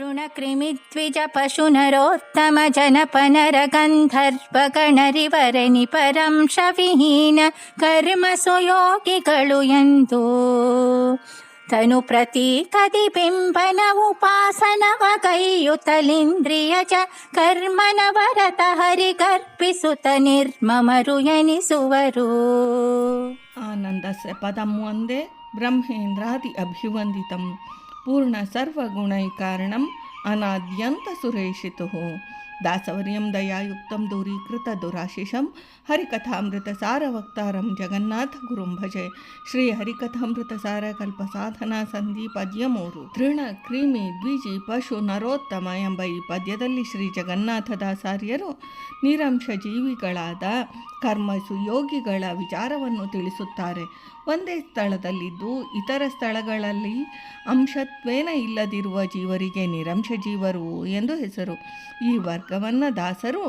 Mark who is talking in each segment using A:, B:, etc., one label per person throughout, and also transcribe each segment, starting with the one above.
A: ऋणकृमिद्विजपशुनरोत्तमजनपनरगन्धर्वगणरिवरणि परं शविहीन कर्म सुयोगिकलुयन्तु तनुप्रतीकदिबिम्बन प्रतीकधिम्बनमुपासनवगैयुतलिन्द्रिय च कर्म न भरत हरिगर्पिसुत निर्ममरु
B: यनि सुवरु आनन्दस्य पदं वन्दे ब्रह्मेन्द्रादि अभिवन्दितम् पूर्णसर्वगुणैकारणम् अनाद्यन्तसुरेशितुः। ದಾಸವರ್ಯಂ ದಯಾಯುಕ್ತಂ ದೂರೀಕೃತ ದುರಾಶಿಷಂ ಹರಿಕಥಾಮೃತ ಸಾರವಕ್ತಾರಂ ಜಗನ್ನಾಥ ಗುರುಂ ಭಜೆ. ಶ್ರೀ ಹರಿಕಥಾಮೃತ ಸಾರ ಕಲ್ಪ ಸಾಧನಾ ಸಂಧಿ ಪದ್ಯ ಮೂರು. ತೃಣ ಕ್ರಿಮಿ ದ್ವಿಜಿ ಪಶು ನರೋತ್ತಮ ಎಂಬ ಈ ಪದ್ಯದಲ್ಲಿ ಶ್ರೀ ಜಗನ್ನಾಥದಾಸಾರ್ಯರು ನಿರಂಶ ಜೀವಿಗಳಾದ ಕರ್ಮ ಸುಯೋಗಿಗಳ ವಿಚಾರವನ್ನು ತಿಳಿಸುತ್ತಾರೆ. ಒಂದೇ ಸ್ಥಳದಲ್ಲಿದ್ದು ಇತರ ಸ್ಥಳಗಳಲ್ಲಿ ಅಂಶತ್ವೇನ ಇಲ್ಲದಿರುವ ಜೀವರಿಗೆ ನಿರಂಶ ಜೀವರು ಎಂದು ಹೆಸರು. ಈ ವರ್ಗವನ್ನು ದಾಸರು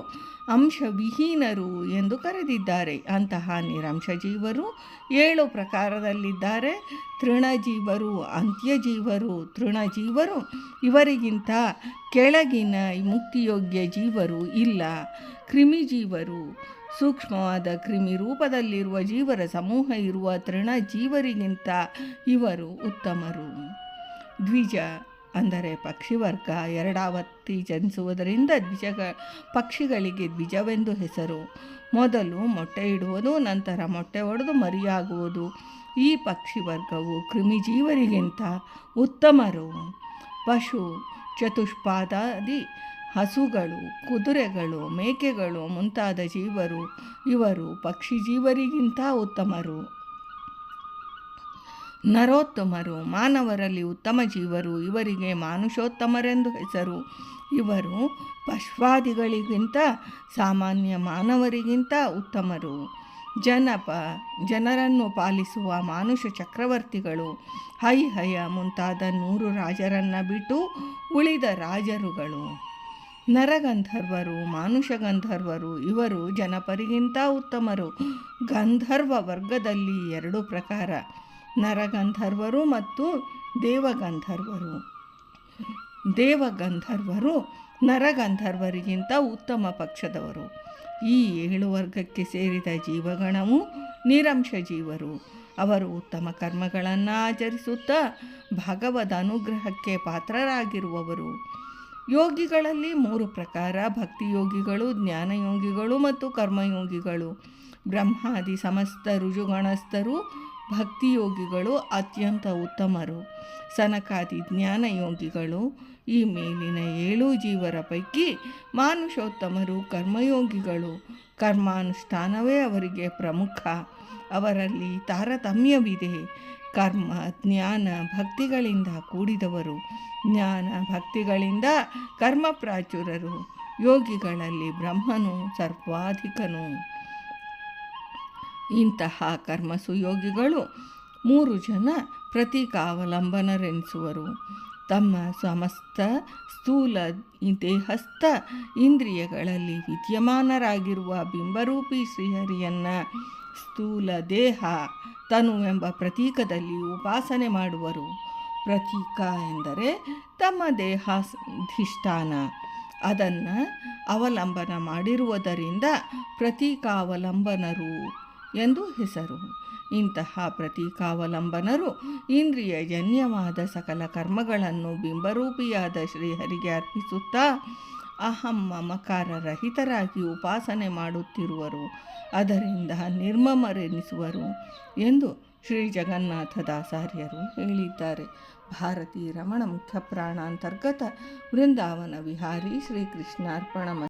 B: ಅಂಶವಿಹೀನರು ಎಂದು ಕರೆದಿದ್ದಾರೆ. ಅಂತಹ ನಿರಂಶಜೀವರು ಏಳು ಪ್ರಕಾರದಲ್ಲಿದ್ದಾರೆ. ತೃಣಜೀವರು, ಅಂತ್ಯಜೀವರು, ತೃಣಜೀವರು, ಇವರಿಗಿಂತ ಕೆಳಗಿನ ಮುಕ್ತಿಯೋಗ್ಯ ಜೀವರು ಇಲ್ಲ. ಕ್ರಿಮಿಜೀವರು, ಸೂಕ್ಷ್ಮವಾದ ಕ್ರಿಮಿ ರೂಪದಲ್ಲಿರುವ ಜೀವರ ಸಮೂಹ ಇರುವ ತೃಣಜೀವರಿಗಿಂತ ಇವರು ಉತ್ತಮರು. ದ್ವಿಜ ಅಂದರೆ ಪಕ್ಷಿವರ್ಗ ಎರಡಾವತ್ತಿ ಜನಿಸುವುದರಿಂದ ದ್ವಿಜಗ ಪಕ್ಷಿಗಳಿಗೆ ದ್ವಿಜವೆಂದು ಹೆಸರು. ಮೊದಲು ಮೊಟ್ಟೆ ಇಡುವುದು, ನಂತರ ಮೊಟ್ಟೆ ಒಡೆದು ಮರಿಯಾಗುವುದು. ಈ ಪಕ್ಷಿವರ್ಗವು ಕ್ರಿಮಿಜೀವರಿಗಿಂತ ಉತ್ತಮರು. ಪಶು, ಚತುಷ್ಪಾದಾದಿ, ಹಸುಗಳು, ಕುದುರೆಗಳು, ಮೇಕೆಗಳು ಮುಂತಾದ ಜೀವರು. ಇವರು ಪಕ್ಷಿ ಜೀವರಿಗಿಂತ ಉತ್ತಮರು. ನರೋತ್ತಮರು, ಮಾನವರಲ್ಲಿ ಉತ್ತಮ ಜೀವರು, ಇವರಿಗೆ ಮಾನುಷೋತ್ತಮರೆಂದು ಹೆಸರು. ಇವರು ಪಶ್ವಾದಿಗಳಿಗಿಂತ ಸಾಮಾನ್ಯ ಮಾನವರಿಗಿಂತ ಉತ್ತಮರು. ಜನಪ, ಜನರನ್ನು ಪಾಲಿಸುವ ಮಾನುಷ ಚಕ್ರವರ್ತಿಗಳು, ಹೈ ಹಯ ಮುಂತಾದ ನೂರು ರಾಜರನ್ನು ಬಿಟ್ಟು ಉಳಿದ ರಾಜರುಗಳು. ನರಗಂಧರ್ವರು ಮಾನುಷ ಗಂಧರ್ವರು ಇವರು ಜನಪರಿಗಿಂತ ಉತ್ತಮರು. ಗಂಧರ್ವ ವರ್ಗದಲ್ಲಿ ಎರಡು ಪ್ರಕಾರ. ನರಗಂಧರ್ವರು ಮತ್ತು ದೇವಗಂಧರ್ವರು. ದೇವಗಂಧರ್ವರು ನರಗಂಧರ್ವರಿಗಿಂತ ಉತ್ತಮ ಪಕ್ಷದವರು. ಈ ಏಳು ವರ್ಗಕ್ಕೆ ಸೇರಿದ ಜೀವಗಣವು ನಿರಂಶ ಜೀವರು. ಅವರು ಉತ್ತಮ ಕರ್ಮಗಳನ್ನು ಆಚರಿಸುತ್ತಾ ಭಗವದ ಅನುಗ್ರಹಕ್ಕೆ ಪಾತ್ರರಾಗಿರುವವರು. ಯೋಗಿಗಳಲ್ಲಿ ಮೂರು ಪ್ರಕಾರ ಭಕ್ತಿಯೋಗಿಗಳು, ಜ್ಞಾನಯೋಗಿಗಳು ಮತ್ತು ಕರ್ಮಯೋಗಿಗಳು. ಬ್ರಹ್ಮಾದಿ ಸಮಸ್ತ ರುಜುಗಣಸ್ಥರು ಭಕ್ತಿಯೋಗಿಗಳು ಅತ್ಯಂತ ಉತ್ತಮರು. ಸನಕಾದಿ ಜ್ಞಾನಯೋಗಿಗಳು ಈ ಮೇಲಿನ ಏಳು ಜೀವರ ಪೈಕಿ ಮಾನುಷೋತ್ತಮರು ಕರ್ಮಯೋಗಿಗಳು. ಕರ್ಮಾನುಷ್ಠಾನವೇ ಅವರಿಗೆ ಪ್ರಮುಖ. ಅವರಲ್ಲಿ ತಾರತಮ್ಯವಿದೆ. ಕರ್ಮ, ಜ್ಞಾನ ಭಕ್ತಿಗಳಿಂದ ಕೂಡಿದವರು. ಜ್ಞಾನ ಭಕ್ತಿಗಳಿಂದ ಕರ್ಮ ಪ್ರಾಚುರರು. ಯೋಗಿಗಳಲ್ಲಿ ಬ್ರಹ್ಮನು, ಸರ್ವಾಧಿಕನು. ಇಂತಹ ಕರ್ಮ ಸುಯೋಗಿಗಳು ಮೂರು ಜನ ಪ್ರತೀಕಾವಲಂಬನರೆನಿಸುವರು. ತಮ್ಮ ಸಮಸ್ತ ಸ್ಥೂಲ ದೇಹಸ್ಥ ಇಂದ್ರಿಯಗಳಲ್ಲಿ ವಿದ್ಯಮಾನರಾಗಿರುವ ಬಿಂಬರೂಪಿ ಶ್ರೀಹರಿಯನ್ನು ಸ್ಥೂಲ ದೇಹ ತನು ಎಂಬ ಪ್ರತೀಕದಲ್ಲಿ ಉಪಾಸನೆ ಮಾಡುವರು. ಪ್ರತೀಕ ಎಂದರೆ ತಮ್ಮ ದೇಹಾಧಿಷ್ಠಾನ. ಅದನ್ನು ಅವಲಂಬನ ಮಾಡಿರುವುದರಿಂದ ಪ್ರತೀಕಾವಲಂಬನರು ಎಂದು ಹೆಸರು. ಇಂತಹ ಪ್ರತೀಕಾವಲಂಬನರು ಇಂದ್ರಿಯಜನ್ಯವಾದ ಸಕಲ ಕರ್ಮಗಳನ್ನು ಬಿಂಬರೂಪಿಯಾದ ಶ್ರೀಹರಿಗೆ ಅರ್ಪಿಸುತ್ತಾ ಅಹಂ ಮಮಕಾರ ರಹಿತರಾಗಿ ಉಪಾಸನೆ ಮಾಡುತ್ತಿರುವರು. ಅದರಿಂದ ನಿರ್ಮಮರೆನಿಸುವರು ಎಂದು ಶ್ರೀ ಜಗನ್ನಾಥದಾಸಾರ್ಯರು ಹೇಳಿದ್ದಾರೆ. ಭಾರತೀ ರಮಣ ಮುಖ್ಯ ಪ್ರಾಣಾಂತರ್ಗತ ವೃಂದಾವನ ವಿಹಾರಿ ಶ್ರೀಕೃಷ್ಣಾರ್ಪಣ